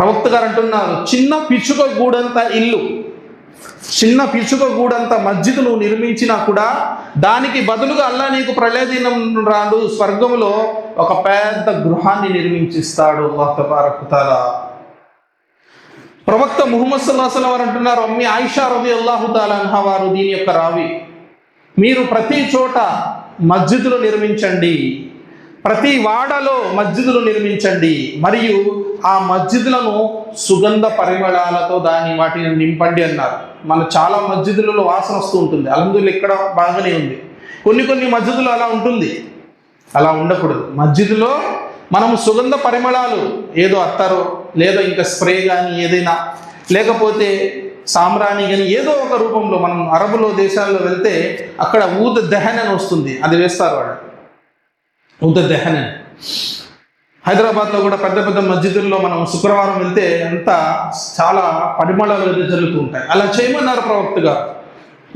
ప్రవక్త గారు అంటున్నారు చిన్న పిచ్చుక గూడంత ఇల్లు చిన్న పిచ్చుక గూడంత మస్జిద్ నువ్వు నిర్మించినా కూడా దానికి బదులుగా అల్లా నీకు ప్రళయదినం రాడు స్వర్గంలో ఒక పెద్ద గృహాన్ని నిర్మించిస్తాడు అల్లాహ్ ప్రవక్త ముహమ్మద్ సల్లాహల్ వారు అంటున్నారు అమ్మి ఆయిషా రవి అల్లాహు వారు దీని యొక్క రావి. మీరు ప్రతి చోట మస్జిదులు నిర్మించండి ప్రతి వాడలో మస్జిదులు నిర్మించండి. మరియు ఆ మస్జిదులను సుగంధ పరిమళాలతో దాని వాటిని నింపండి అన్నారు. మన చాలా మస్జిదులలో వాసన వస్తూ ఉంటుంది. అలందులు ఇక్కడ బాగానే ఉంది. కొన్ని కొన్ని మస్జిదులు అలా ఉంటుంది. అలా ఉండకూడదు. మస్జిదులో మనము సుగంధ పరిమళాలు ఏదో అత్తారో లేదో ఇంకా స్ప్రే కానీ ఏదైనా లేకపోతే సామ్రాణి కానీ ఏదో ఒక రూపంలో మనం అరబులో దేశాల్లో వెళ్తే అక్కడ ఊద దహన్ అని వస్తుంది. అది వేస్తారు వాళ్ళు. ఊద దహన్. హైదరాబాద్లో కూడా పెద్ద పెద్ద మస్జిదుల్లో మనం శుక్రవారం వెళ్తే అంతా చాలా పరిమళాలు అయితే జరుగుతూ ఉంటాయి. అలా చేయమన్నారు ప్రవక్త గారు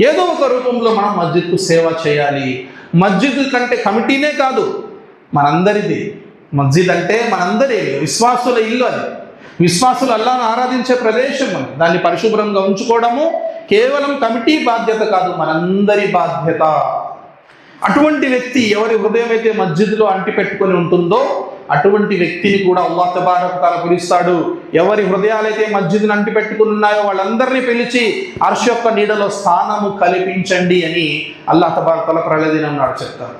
ఏదో ఒక రూపంలో మనం మస్జిద్కు సేవ చేయాలి. మస్జిద్ కంటే కమిటీనే కాదు మనందరిది. మస్జిద్ అంటే మనందరి విశ్వాసుల ఇల్లు అది. విశ్వాసులు అల్లాను ఆరాధించే ప్రదేశం అది. దాన్ని పరిశుభ్రంగా ఉంచుకోవడము కేవలం కమిటీ బాధ్యత కాదు మనందరి బాధ్యత. అటువంటి వ్యక్తి ఎవరి హృదయం అయితే మస్జిద్లో అంటిపెట్టుకొని ఉంటుందో అటువంటి వ్యక్తిని కూడా అల్లా తబారకాల పిలుస్తాడు. ఎవరి హృదయాలైతే మస్జిద్ని అంటిపెట్టుకుని ఉన్నాయో వాళ్ళందరినీ పిలిచి అర్ష యొక్క నీడలో స్థానము కల్పించండి అని అల్లా తబారక్ ప్రళదినం నాడు చెప్తారు.